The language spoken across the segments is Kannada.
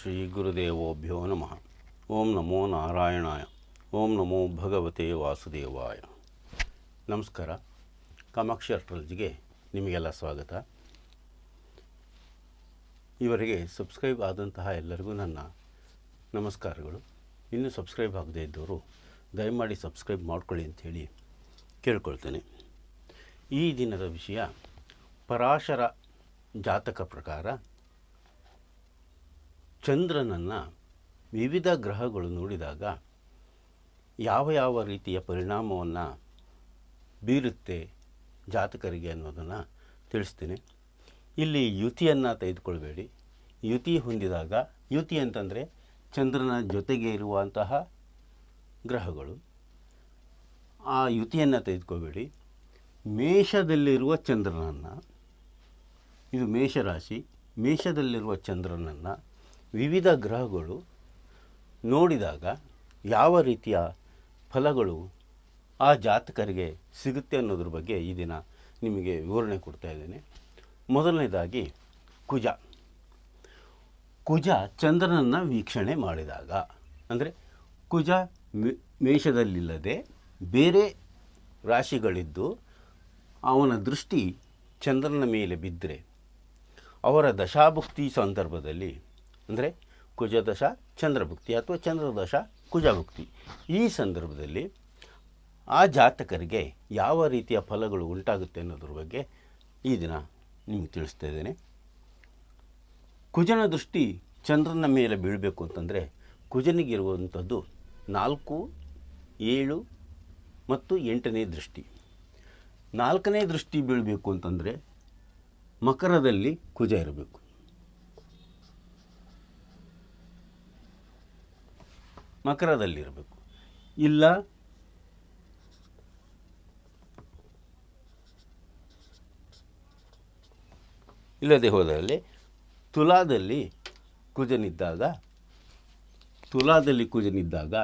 ಶ್ರೀ ಗುರುದೇವೋಭ್ಯೋ ನಮಃ. ಓಂ ನಮೋ ನಾರಾಯಣಾಯ. ಓಂ ನಮೋ ಭಗವತೆ ವಾಸುದೇವಾಯ. ನಮಸ್ಕಾರ. ಕಾಮಾಕ್ಷಿ ಅಸ್ಟ್ರಾಲಜಿಗೆ ನಿಮಗೆಲ್ಲ ಸ್ವಾಗತ. ಇವರಿಗೆ ಸಬ್ಸ್ಕ್ರೈಬ್ ಆದಂತಹ ಎಲ್ಲರಿಗೂ ನನ್ನ ನಮಸ್ಕಾರಗಳು. ಇನ್ನೂ ಸಬ್ಸ್ಕ್ರೈಬ್ ಆಗದೇ ಇದ್ದವರು ದಯಮಾಡಿ ಸಬ್ಸ್ಕ್ರೈಬ್ ಮಾಡ್ಕೊಳ್ಳಿ ಅಂಥೇಳಿ ಕೇಳ್ಕೊಳ್ತೇನೆ. ಈ ದಿನದ ವಿಷಯ ಪರಾಶರ ಜಾತಕ ಪ್ರಕಾರ ಚಂದ್ರನನ್ನು ವಿವಿಧ ಗ್ರಹಗಳು ನೋಡಿದಾಗ ಯಾವ ಯಾವ ರೀತಿಯ ಪರಿಣಾಮವನ್ನು ಬೀರುತ್ತೆ ಜಾತಕರಿಗೆ ಅನ್ನೋದನ್ನು ತಿಳಿಸ್ತೀನಿ. ಇಲ್ಲಿ ಯುತಿಯನ್ನು ತೆಗೆದುಕೊಳ್ಬೇಡಿ. ಯುತಿ ಹೊಂದಿದಾಗ, ಯುತಿ ಅಂತಂದರೆ ಚಂದ್ರನ ಜೊತೆಗೆ ಇರುವಂತಹ ಗ್ರಹಗಳು. ಆ ಯುತಿಯನ್ನು ತೆಗೆದುಕೋಬೇಡಿ ಮೇಷದಲ್ಲಿರುವ ಚಂದ್ರನನ್ನು, ಇದು ಮೇಷರಾಶಿ, ಮೇಷದಲ್ಲಿರುವ ಚಂದ್ರನನ್ನು ವಿವಿಧ ಗ್ರಹಗಳು ನೋಡಿದಾಗ ಯಾವ ರೀತಿಯ ಫಲಗಳು ಆ ಜಾತಕರಿಗೆ ಸಿಗುತ್ತೆ ಅನ್ನೋದ್ರ ಬಗ್ಗೆ ಈ ದಿನ ನಿಮಗೆ ವಿವರಣೆ ಕೊಡ್ತಾ ಇದ್ದೇನೆ. ಮೊದಲನೇದಾಗಿ ಕುಜ. ಕುಜ ಚಂದ್ರನನ್ನು ವೀಕ್ಷಣೆ ಮಾಡಿದಾಗ, ಅಂದರೆ ಕುಜ ಮೇಷದಲ್ಲಿಲ್ಲದೆ ಬೇರೆ ರಾಶಿಗಳಿದ್ದು ಅವನ ದೃಷ್ಟಿ ಚಂದ್ರನ ಮೇಲೆ ಬಿದ್ದರೆ ಅವರ ದಶಾಭುಕ್ತಿ ಸಂದರ್ಭದಲ್ಲಿ ಅಂದರೆ ಕುಜದಶ ಚಂದ್ರಭುಕ್ತಿ ಅಥವಾ ಚಂದ್ರದಶ ಕುಜಭುಕ್ತಿ. ಈ ಸಂದರ್ಭದಲ್ಲಿ ಆ ಜಾತಕರಿಗೆ ಯಾವ ರೀತಿಯ ಫಲಗಳು ಉಂಟಾಗುತ್ತೆ ಅನ್ನೋದ್ರ ಬಗ್ಗೆ ಈ ದಿನ ನಿಮಗೆ ತಿಳಿಸ್ತಾ ಇದ್ದೇನೆ. ಕುಜನ ದೃಷ್ಟಿ ಚಂದ್ರನ ಮೇಲೆ ಬೀಳಬೇಕು ಅಂತಂದರೆ ಕುಜನಿಗಿರುವಂಥದ್ದು ನಾಲ್ಕು, ಏಳು ಮತ್ತು ಎಂಟನೇ ದೃಷ್ಟಿ. ನಾಲ್ಕನೇ ದೃಷ್ಟಿ ಬೀಳಬೇಕು ಅಂತಂದರೆ ಮಕರದಲ್ಲಿ ಕುಜ ಇರಬೇಕು. ಮಕರದಲ್ಲಿರಬೇಕು. ಇಲ್ಲ, ಇಲ್ಲದೆ ಹೋದಲ್ಲಿ ತುಲಾದಲ್ಲಿ ಕುಜನಿದ್ದಾಗ ತುಲಾದಲ್ಲಿ ಕುಜನಿದ್ದಾಗ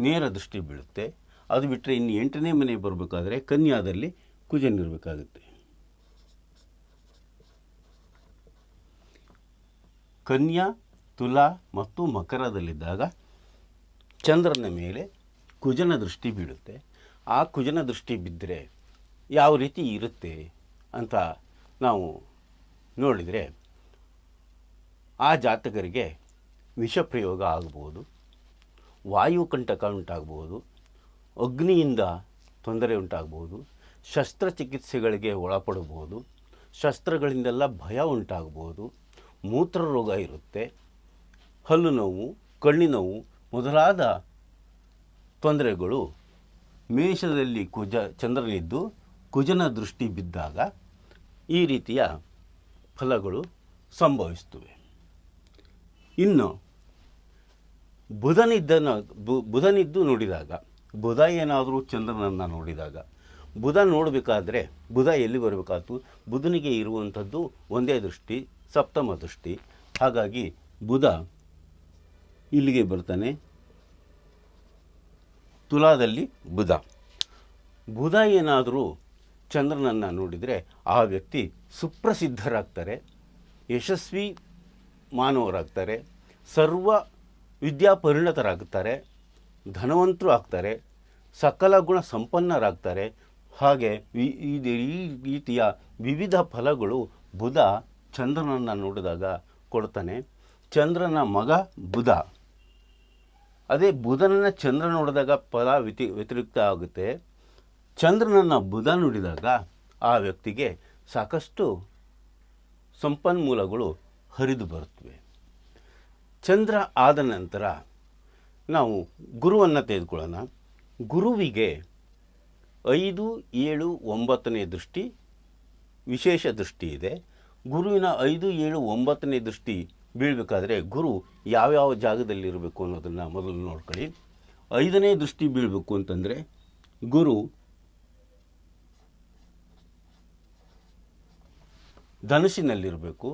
ನೇರ ದೃಷ್ಟಿ ಬೀಳುತ್ತೆ. ಅದು ಬಿಟ್ಟರೆ ಇನ್ನು ಎಂಟನೇ ಮನೆ ಬರಬೇಕಾದ್ರೆ ಕನ್ಯಾದಲ್ಲಿ ಕುಜನಿರಬೇಕಾಗುತ್ತೆ. ಕನ್ಯಾ, ತುಲಾ ಮತ್ತು ಮಕರದಲ್ಲಿದ್ದಾಗ ಚಂದ್ರನ ಮೇಲೆ ಕುಜನ ದೃಷ್ಟಿ ಬೀಳುತ್ತೆ. ಆ ಕುಜನ ದೃಷ್ಟಿ ಬಿದ್ದರೆ ಯಾವ ರೀತಿ ಇರುತ್ತೆ ಅಂತ ನಾವು ನೋಡಿದರೆ ಆ ಜಾತಕರಿಗೆ ವಿಷ ಪ್ರಯೋಗ ಆಗ್ಬೋದು ವಾಯುಕಂಟಕ ಉಂಟಾಗ್ಬೋದು, ಅಗ್ನಿಯಿಂದ ತೊಂದರೆ ಉಂಟಾಗ್ಬೋದು, ಶಸ್ತ್ರಚಿಕಿತ್ಸೆಗಳಿಗೆ ಒಳಪಡಬಹುದು, ಶಸ್ತ್ರಗಳಿಂದೆಲ್ಲ ಭಯ ಉಂಟಾಗ್ಬೋದು ಮೂತ್ರರೋಗ ಇರುತ್ತೆ. ಹಲ್ಲು ನೋವು ಕಣ್ಣಿನ ನೋವು ಮೊದಲಾದ ತೊಂದರೆಗಳು ಮೇಷದಲ್ಲಿ ಕುಜ, ಚಂದ್ರನಿದ್ದು ಕುಜನ ದೃಷ್ಟಿ ಬಿದ್ದಾಗ ಈ ರೀತಿಯ ಫಲಗಳು ಸಂಭವಿಸ್ತವೆ ಇನ್ನು ಬುಧನಿದ್ದನ, ಬು- ಬುಧನಿದ್ದು ನೋಡಿದಾಗ, ಬುಧ ಏನಾದರೂ ಚಂದ್ರನನ್ನು ನೋಡಿದಾಗ, ಬುಧ ನೋಡಬೇಕಾದ್ರೆ, ಬುಧ ಎಲ್ಲಿ ಬರಬೇಕಾಯ್ತು ಬುಧನಿಗೆ ಇರುವಂಥದ್ದು ಒಂದೇ ದೃಷ್ಟಿ ಸಪ್ತಮ ದೃಷ್ಟಿ. ಹಾಗಾಗಿ ಬುಧ ಇಲ್ಲಿಗೆ ಬರ್ತಾನೆ. ತುಲಾದಲ್ಲಿ ಬುಧ. ಬುಧ ಏನಾದರೂ ಚಂದ್ರನನ್ನು ನೋಡಿದರೆ ಆ ವ್ಯಕ್ತಿ ಸುಪ್ರಸಿದ್ಧರಾಗ್ತಾರೆ, ಯಶಸ್ವಿ ಮಾನವರಾಗ್ತಾರೆ, ಸರ್ವ ವಿದ್ಯಾಪರಿಣತರಾಗುತ್ತಾರೆ ಧನವಂತರು ಆಗ್ತಾರೆ, ಸಕಲ ಗುಣ ಸಂಪನ್ನರಾಗ್ತಾರೆ. ಹಾಗೆ ಈ ರೀತಿಯ ವಿವಿಧ ಫಲಗಳು ಬುಧ ಚಂದ್ರನನ್ನು ನೋಡಿದಾಗ ಕೊಡ್ತಾನೆ, ಚಂದ್ರನ ಮಗ ಬುಧ. ಅದೇ ಬುಧನನ್ನು ಚಂದ್ರ ನೋಡಿದಾಗ ಫಲ ವ್ಯತಿ, ವ್ಯತಿರಿಕ್ತ ಆಗುತ್ತೆ. ಚಂದ್ರನನ್ನು ಬುಧ ನೋಡಿದಾಗ ಆ ವ್ಯಕ್ತಿಗೆ ಸಾಕಷ್ಟು ಸಂಪನ್ಮೂಲಗಳು ಹರಿದು ಬರುತ್ತವೆ. ಚಂದ್ರ ಆದ ನಂತರ ನಾವು ಗುರುವನ್ನು ತೆಗೆದುಕೊಳ್ಳೋಣ. ಗುರುವಿಗೆ ಐದು, ಏಳು, ಒಂಬತ್ತನೇ ದೃಷ್ಟಿ ವಿಶೇಷ ದೃಷ್ಟಿ ಇದೆ. ಗುರುವಿನ ಐದು, ಏಳು, ಒಂಬತ್ತನೇ ದೃಷ್ಟಿ ಬೀಳಬೇಕಾದ್ರೆ ಗುರು ಯಾವ್ಯಾವ ಜಾಗದಲ್ಲಿರಬೇಕು ಅನ್ನೋದನ್ನು ಮೊದಲು ನೋಡ್ಕೊಳ್ಳಿ. ಐದನೇ ದೃಷ್ಟಿ ಬೀಳಬೇಕು ಅಂತಂದರೆ ಗುರು ಧನುಸಿನಲ್ಲಿರಬೇಕು,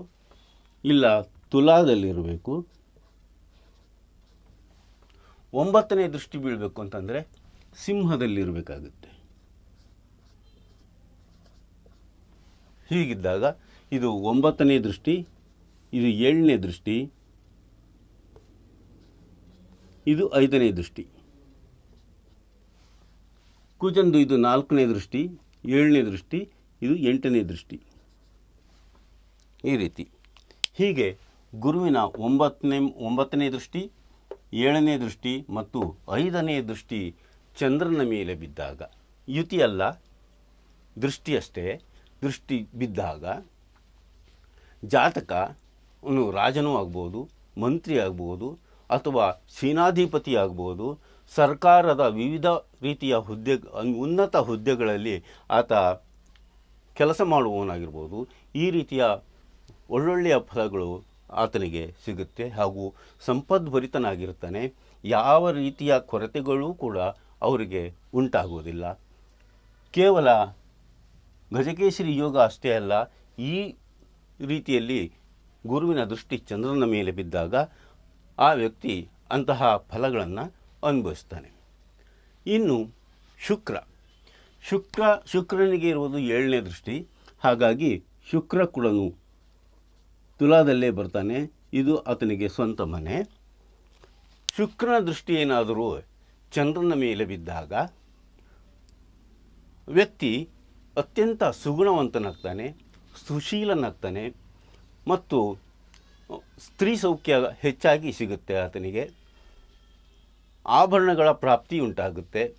ಇಲ್ಲ ತುಲಾದಲ್ಲಿರಬೇಕು. ಒಂಬತ್ತನೇ ದೃಷ್ಟಿ ಬೀಳಬೇಕು ಅಂತಂದರೆ ಸಿಂಹದಲ್ಲಿರಬೇಕಾಗುತ್ತೆ. ಹೀಗಿದ್ದಾಗ ಇದು ಒಂಬತ್ತನೇ ದೃಷ್ಟಿ, ಇದು ಏಳನೇ ದೃಷ್ಟಿ, ಇದು ಐದನೇ ದೃಷ್ಟಿ. ಕುಜಂದು ಇದು ನಾಲ್ಕನೇ ದೃಷ್ಟಿ, ಏಳನೇ ದೃಷ್ಟಿ, ಇದು ಎಂಟನೇ ದೃಷ್ಟಿ. ಈ ರೀತಿ. ಹೀಗೆ ಗುರುವಿನ ಒಂಬತ್ತನೇ ಒಂಬತ್ತನೇ ದೃಷ್ಟಿ, ಏಳನೇ ದೃಷ್ಟಿ ಮತ್ತು ಐದನೇ ದೃಷ್ಟಿ ಚಂದ್ರನ ಮೇಲೆ ಬಿದ್ದಾಗ ಯುತಿ ಅಲ್ಲ, ದೃಷ್ಟಿಯಷ್ಟೇ, ದೃಷ್ಟಿ ಬಿದ್ದಾಗ ಜಾತಕ ರಾಜನೂ ಆಗ್ಬೋದು, ಮಂತ್ರಿ ಆಗ್ಬೋದು, ಅಥವಾ ಸೇನಾಧಿಪತಿ ಆಗ್ಬೋದು, ಸರ್ಕಾರದ ವಿವಿಧ ರೀತಿಯ ಹುದ್ದೆ, ಉನ್ನತ ಹುದ್ದೆಗಳಲ್ಲಿ ಆತ ಕೆಲಸ ಮಾಡುವವನಾಗಿರ್ಬೋದು. ಈ ರೀತಿಯ ಒಳ್ಳೊಳ್ಳೆಯ ಫಲಗಳು ಆತನಿಗೆ ಸಿಗುತ್ತೆ ಹಾಗೂ ಸಂಪದ್ಭರಿತನಾಗಿರ್ತಾನೆ ಯಾವ ರೀತಿಯ ಕೊರತೆಗಳೂ ಕೂಡ ಅವರಿಗೆ ಉಂಟಾಗುವುದಿಲ್ಲ. ಕೇವಲ ಗಜಕೇಶರಿ ಯೋಗ ಅಷ್ಟೇ ಅಲ್ಲ, ಈ ರೀತಿಯಲ್ಲಿ ಗುರುವಿನ ದೃಷ್ಟಿ ಚಂದ್ರನ ಮೇಲೆ ಬಿದ್ದಾಗ ಆ ವ್ಯಕ್ತಿ ಅಂತಹ ಫಲಗಳನ್ನು ಅನುಭವಿಸ್ತಾನೆ. ಇನ್ನು ಶುಕ್ರ. ಶುಕ್ರ, ಶುಕ್ರನಿಗೆ ಇರುವುದು ಏಳನೇ ದೃಷ್ಟಿ. ಹಾಗಾಗಿ ಶುಕ್ರ ಕೂಡ ತುಲಾದಲ್ಲೇ ಬರ್ತಾನೆ. ಇದು ಆತನಿಗೆ ಸ್ವಂತ ಮನೆ. ಶುಕ್ರನ ದೃಷ್ಟಿ ಏನಾದರೂ ಚಂದ್ರನ ಮೇಲೆ ಬಿದ್ದಾಗ ವ್ಯಕ್ತಿ ಅತ್ಯಂತ ಸುಗುಣವಂತನಾಗ್ತಾನೆ. ಸುಶೀಲನಾಗ್ತಾನೆ ಮತ್ತು ಸ್ತ್ರೀ ಸೌಖ್ಯ ಹೆಚ್ಚಾಗಿ ಸಿಗುತ್ತೆ ಆತನಿಗೆ. ಆಭರಣಗಳ ಪ್ರಾಪ್ತಿ ಉಂಟಾಗುತ್ತೆ.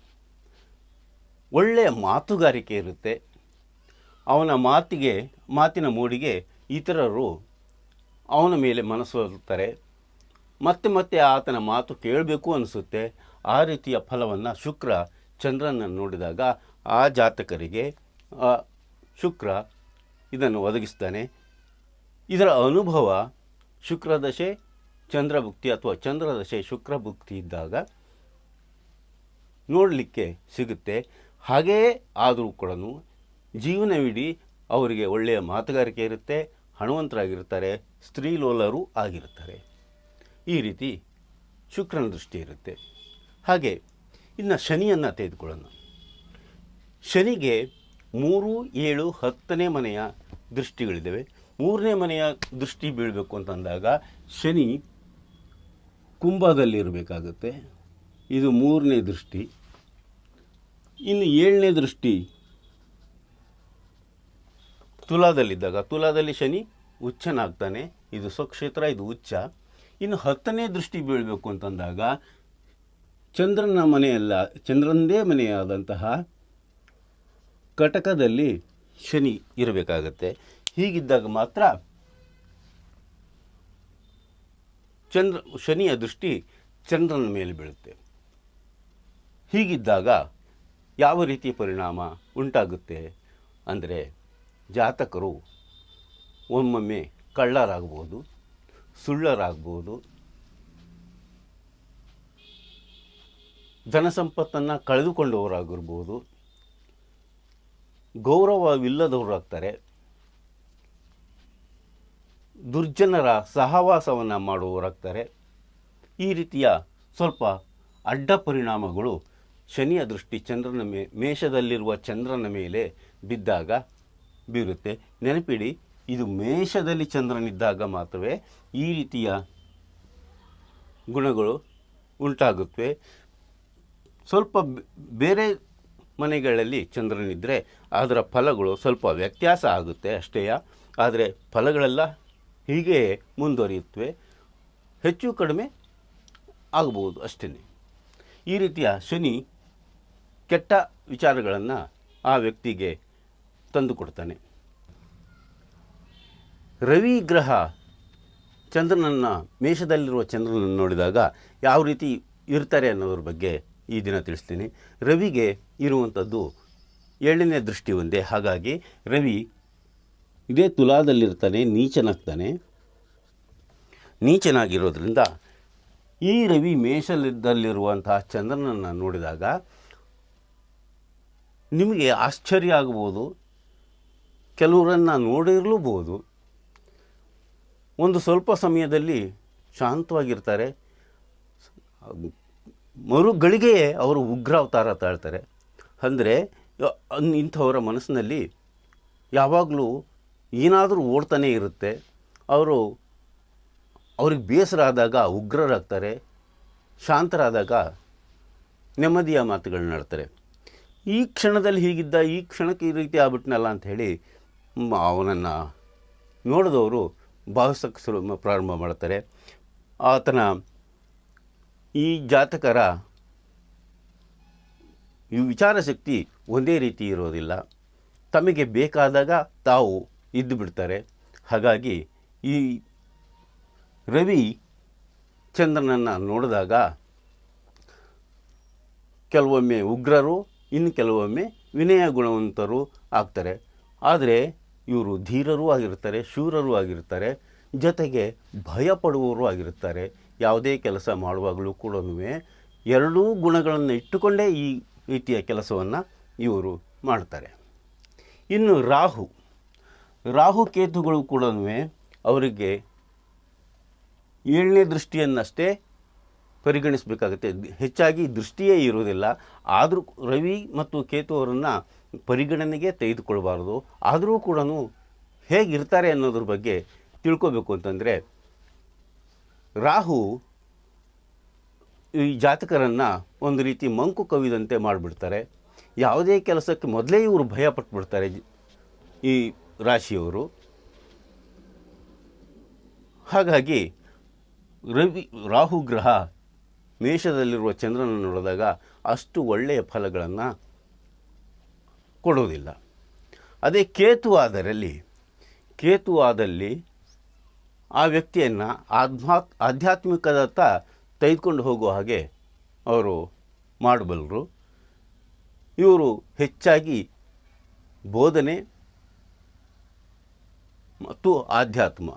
ಒಳ್ಳೆಯ ಮಾತುಗಾರಿಕೆ ಇರುತ್ತೆ. ಅವನ ಮಾತಿಗೆ, ಮಾತಿನ ಮೂಡಿಗೆ ಇತರರು ಅವನ ಮೇಲೆ ಮನಸ್ಸೋಲ್ತಾರೆ ಮತ್ತೆ ಮತ್ತೆ ಆತನ ಮಾತು ಕೇಳಬೇಕು ಅನಿಸುತ್ತೆ. ಆ ರೀತಿಯ ಫಲವನ್ನು ಶುಕ್ರ ಚಂದ್ರನ ನೋಡಿದಾಗ ಆ ಜಾತಕರಿಗೆ ಶುಕ್ರ ಇದನ್ನು ಒದಗಿಸ್ತಾನೆ ಇದರ ಅನುಭವ ಶುಕ್ರದಶೆ ಚಂದ್ರಭುಕ್ತಿ ಅಥವಾ ಚಂದ್ರದಶೆ ಶುಕ್ರಭುಕ್ತಿ ಇದ್ದಾಗ ನೋಡಲಿಕ್ಕೆ ಸಿಗುತ್ತೆ. ಹಾಗೆಯೇ ಆದರೂ ಕೂಡ ಜೀವನವಿಡೀ ಅವರಿಗೆ ಒಳ್ಳೆಯ ಮಾತುಗಾರಿಕೆ ಇರುತ್ತೆ, ಹಣವಂತರಾಗಿರ್ತಾರೆ ಸ್ತ್ರೀಲೋಲರೂ ಆಗಿರ್ತಾರೆ. ಈ ರೀತಿ ಶುಕ್ರನ ದೃಷ್ಟಿ ಇರುತ್ತೆ. ಹಾಗೆ ಇನ್ನು ಶನಿಯನ್ನು ತೆಗೆದುಕೊಳ್ಳೋಣ. ಶನಿಗೆ ಮೂರು, ಏಳು, ಹತ್ತನೇ ಮನೆಯ ದೃಷ್ಟಿಗಳಿದ್ದಾವೆ. ಮೂರನೇ ಮನೆಯ ದೃಷ್ಟಿ ಬೀಳಬೇಕು ಅಂತಂದಾಗ ಶನಿ ಕುಂಭದಲ್ಲಿರಬೇಕಾಗತ್ತೆ ಇದು ಮೂರನೇ ದೃಷ್ಟಿ. ಇನ್ನು ಏಳನೇ ದೃಷ್ಟಿ ತುಲಾದಲ್ಲಿದ್ದಾಗ, ತುಲಾದಲ್ಲಿ ಶನಿ ಉಚ್ಚನಾಗ್ತಾನೆ. ಇದು ಸ್ವಕ್ಷೇತ್ರ, ಇದು ಉಚ್ಚ. ಇನ್ನು ಹತ್ತನೇ ದೃಷ್ಟಿ ಬೀಳಬೇಕು ಅಂತಂದಾಗ ಚಂದ್ರನ ಮನೆಯಲ್ಲ, ಚಂದ್ರಂದೇ ಮನೆಯಾದಂತಹ ಕಟಕದಲ್ಲಿ ಶನಿ ಇರಬೇಕಾಗತ್ತೆ. ಹೀಗಿದ್ದಾಗ ಮಾತ್ರ ಚಂದ್ರ, ಶನಿಯ ದೃಷ್ಟಿ ಚಂದ್ರನ ಮೇಲೆ ಬೀಳುತ್ತೆ. ಹೀಗಿದ್ದಾಗ ಯಾವ ರೀತಿಯ ಪರಿಣಾಮ ಉಂಟಾಗುತ್ತೆ ಅಂದರೆ ಜಾತಕರು ಒಮ್ಮೊಮ್ಮೆ ಕಳ್ಳರಾಗ್ಬೋದು, ಸುಳ್ಳರಾಗ್ಬೋದು. ಧನಸಂಪತ್ತನ್ನು ಕಳೆದುಕೊಂಡವರಾಗಿರ್ಬೋದು. ಗೌರವವಿಲ್ಲದವರಾಗ್ತಾರೆ. ದುರ್ಜನರ ಸಹವಾಸವನ್ನು ಮಾಡುವವರಾಗ್ತಾರೆ. ಈ ರೀತಿಯ ಸ್ವಲ್ಪ ಅಡ್ಡ ಪರಿಣಾಮಗಳು ಶನಿಯ ದೃಷ್ಟಿ ಚಂದ್ರನ ಮೇ, ಮೇಷದಲ್ಲಿರುವ ಚಂದ್ರನ ಮೇಲೆ ಬಿದ್ದಾಗ ಬೀರುತ್ತೆ. ನೆನಪಿಡಿ, ಇದು ಮೇಷದಲ್ಲಿ ಚಂದ್ರನಿದ್ದಾಗ ಮಾತ್ರವೇ ಈ ರೀತಿಯ ಗುಣಗಳು ಉಂಟಾಗುತ್ತವೆ. ಸ್ವಲ್ಪ ಬೇರೆ ಮನೆಗಳಲ್ಲಿ ಚಂದ್ರನಿದ್ದರೆ ಅದರ ಫಲಗಳು ಸ್ವಲ್ಪ ವ್ಯತ್ಯಾಸ ಆಗುತ್ತೆ ಅಷ್ಟೇ ಆದರೆ ಫಲಗಳೆಲ್ಲ ಹೀಗೆ ಮುಂದುವರಿಯುತ್ತವೆ. ಹೆಚ್ಚು ಕಡಿಮೆ ಆಗಬಹುದು ಅಷ್ಟೇ ಈ ರೀತಿಯ ಶನಿ ಕೆಟ್ಟ ವಿಚಾರಗಳನ್ನು ಆ ವ್ಯಕ್ತಿಗೆ ತಂದುಕೊಡ್ತಾನೆ ರವಿ ಗ್ರಹ ಚಂದ್ರನನ್ನು ಮೇಷದಲ್ಲಿರುವ ಚಂದ್ರನನ್ನು ನೋಡಿದಾಗ ಯಾವ ರೀತಿ ಇರ್ತಾರೆ ಅನ್ನೋದ್ರ ಬಗ್ಗೆ ಈ ದಿನ ತಿಳಿಸ್ತೀನಿ. ರವಿಗೆ ಇರುವಂಥದ್ದು ಏಳನೇ ದೃಷ್ಟಿ ಒಂದೇ. ಹಾಗಾಗಿ ರವಿ ಇದೇ ತುಲಾದಲ್ಲಿರ್ತಾನೆ, ನೀಚನಾಗ್ತಾನೆ. ನೀಚನಾಗಿರೋದ್ರಿಂದ ಈ ರವಿ ಮೇಷದಲ್ಲಿರುವಂತಹ ಚಂದ್ರನನ್ನು ನೋಡಿದಾಗ ನಿಮಗೆ ಆಶ್ಚರ್ಯ ಆಗ್ಬೋದು. ಕೆಲವರನ್ನು ನೋಡಿರಲೂಬಹುದು. ಒಂದು ಸ್ವಲ್ಪ ಸಮಯದಲ್ಲಿ ಶಾಂತವಾಗಿರ್ತಾರೆ. ಮರುಗಳಿಗೆಯೇ ಅವರು ಉಗ್ರ ಅವತಾರ ತಾಳ್ತಾರೆ ಅಂದರೆ ಇಂಥವರ ಮನಸ್ಸಿನಲ್ಲಿ ಯಾವಾಗಲೂ ಏನಾದರೂ ಓಡ್ತಾನೆ ಇರುತ್ತೆ. ಅವರು ಅವ್ರಿಗೆ ಬೇಸರ ಆದಾಗ ಉಗ್ರರಾಗ್ತಾರೆ, ಶಾಂತರಾದಾಗ ನೆಮ್ಮದಿಯ ಮಾತುಗಳನ್ನಾಡ್ತಾರೆ ಈ ಕ್ಷಣದಲ್ಲಿ ಹೀಗಿದ್ದ, ಈ ಕ್ಷಣಕ್ಕೆ ಈ ರೀತಿ ಆಗ್ಬಿಟ್ನಲ್ಲ ಅಂತ ಹೇಳಿ ಅವನನ್ನು ನೋಡಿದವರು ಭಾವಿಸೋಕ್ಕೆ ಪ್ರಾರಂಭ ಮಾಡ್ತಾರೆ. ಆತನ ಈ ಜಾತಕರ ಈ ವಿಚಾರ ಶಕ್ತಿ ಒಂದೇ ರೀತಿ ಇರೋದಿಲ್ಲ. ತಮಗೆ ಬೇಕಾದಾಗ ತಾವು ಇದ್ದು ಬಿಡ್ತಾರೆ. ಹಾಗಾಗಿ ಈ ರವಿ ಚಂದ್ರನನ್ನು ನೋಡಿದಾಗ ಕೆಲವೊಮ್ಮೆ ಉಗ್ರರು, ಇನ್ನು ಕೆಲವೊಮ್ಮೆ ವಿನಯ ಗುಣವಂತರು ಆಗ್ತಾರೆ. ಆದರೆ ಇವರು ಧೀರರೂ ಆಗಿರ್ತಾರೆ, ಶೂರರೂ ಆಗಿರ್ತಾರೆ. ಜೊತೆಗೆ ಭಯ ಪಡುವವರು ಆಗಿರ್ತಾರೆ. ಯಾವುದೇ ಕೆಲಸ ಮಾಡುವಾಗಲೂ ಕೂಡ ಎರಡೂ ಗುಣಗಳನ್ನು ಇಟ್ಟುಕೊಂಡೇ ಈ ರೀತಿಯ ಕೆಲಸವನ್ನು ಇವರು ಮಾಡ್ತಾರೆ. ಇನ್ನು ರಾಹು ರಾಹು ಕೇತುಗಳು ಕೂಡ ಅವರಿಗೆ ಏಳನೇ ದೃಷ್ಟಿಯನ್ನಷ್ಟೇ ಪರಿಗಣಿಸಬೇಕಾಗುತ್ತೆ. ಹೆಚ್ಚಾಗಿ ದೃಷ್ಟಿಯೇ ಇರುವುದಿಲ್ಲ. ಆದರೂ ರವಿ ಮತ್ತು ಕೇತು ಅವರನ್ನು ಪರಿಗಣನೆಗೆ ತೆಗೆದುಕೊಳ್ಬಾರ್ದು. ಆದರೂ ಕೂಡ ಹೇಗಿರ್ತಾರೆ ಅನ್ನೋದ್ರ ಬಗ್ಗೆ ತಿಳ್ಕೋಬೇಕು ಅಂತಂದರೆ ರಾಹು ಈ ಜಾತಕರನ್ನು ಒಂದು ರೀತಿ ಮಂಕು ಕವಿದಂತೆ ಮಾಡಿಬಿಡ್ತಾರೆ. ಯಾವುದೇ ಕೆಲಸಕ್ಕೆ ಮೊದಲೇ ಇವರು ಭಯ ಪಟ್ಬಿಡ್ತಾರೆ ಜ- ಈ ರಾಶಿಯವರು. ಹಾಗಾಗಿ ರವಿ, ರಾಹು ಗ್ರಹ ಮೇಷದಲ್ಲಿರುವ ಚಂದ್ರನನ್ನು ನೋಡಿದಾಗ ಅಷ್ಟು ಒಳ್ಳೆಯ ಫಲಗಳನ್ನು ಕೊಡುವುದಿಲ್ಲ ಅದೇ ಕೇತು ಆದರಲ್ಲಿ ಕೇತು ಆದಲ್ಲಿ ಆ ವ್ಯಕ್ತಿಯನ್ನು ಆಧ್ಯಾತ್ ಆಧ್ಯಾತ್ಮಿಕದತ್ತ ತೆಗೆದುಕೊಂಡು ಹೋಗುವ ಹಾಗೆ ಅವರು ಮಾಡಬಲ್ಲರು. ಇವರು ಹೆಚ್ಚಾಗಿ ಬೋಧನೆ ಮತ್ತು ಆಧ್ಯಾತ್ಮ.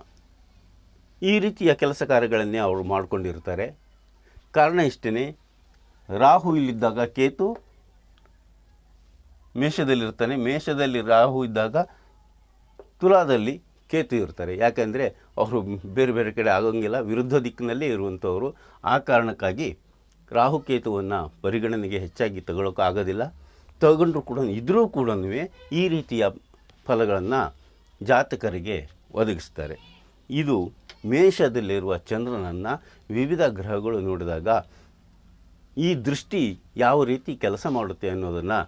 ಈ ರೀತಿಯ ಕೆಲಸ ಕಾರ್ಯಗಳನ್ನೇ ಅವರು ಮಾಡಿಕೊಂಡಿರ್ತಾರೆ. ಕಾರಣ ಇಷ್ಟೇ ರಾಹು ಇಲ್ಲಿದ್ದಾಗ ಕೇತು ಮೇಷದಲ್ಲಿರ್ತಾನೆ. ಮೇಷದಲ್ಲಿ ರಾಹು ಇದ್ದಾಗ ತುಲಾದಲ್ಲಿ ಕೇತು ಇರ್ತಾರೆ. ಯಾಕೆಂದರೆ ಅವರು ಬೇರೆ ಬೇರೆ ಕಡೆ ಆಗೋಂಗಿಲ್ಲ, ವಿರುದ್ಧ ದಿಕ್ಕಿನಲ್ಲೇ ಇರುವಂಥವರು ಆ ಕಾರಣಕ್ಕಾಗಿ ರಾಹುಕೇತುವನ್ನು ಪರಿಗಣನೆಗೆ ಹೆಚ್ಚಾಗಿ ತಗೊಳ್ಳೋಕ್ಕಾಗೋದಿಲ್ಲ ತಗೊಂಡ್ರು ಕೂಡ, ಇದ್ರೂ ಕೂಡ ಈ ರೀತಿಯ ಫಲಗಳನ್ನು ಜಾತಕರಿಗೆ ಒದಗಿಸ್ತಾರೆ. ಇದು ಮೇಷದಲ್ಲಿರುವ ಚಂದ್ರನನ್ನು ವಿವಿಧ ಗ್ರಹಗಳು ನೋಡಿದಾಗ ಈ ದೃಷ್ಟಿ ಯಾವ ರೀತಿ ಕೆಲಸ ಮಾಡುತ್ತೆ ಅನ್ನೋದನ್ನು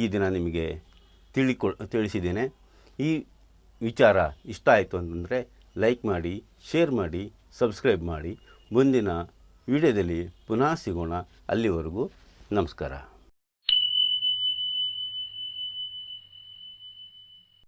ಈ ದಿನ ನಿಮಗೆ ತಿಳಿಕೊ, ತಿಳಿಸಿದ್ದೇನೆ. ಈ ವಿಚಾರ ಇಷ್ಟ ಆಯಿತು ಅಂತಂದರೆ ಲೈಕ್ ಮಾಡಿ ಶೇರ್ ಮಾಡಿ ಸಬ್ಸ್ಕ್ರೈಬ್ ಮಾಡಿ. ಮುಂದಿನ ವಿಡಿಯೋದಲ್ಲಿ ಪುನಃ ಸಿಗೋಣ. ಅಲ್ಲಿವರೆಗೂ ನಮಸ್ಕಾರ.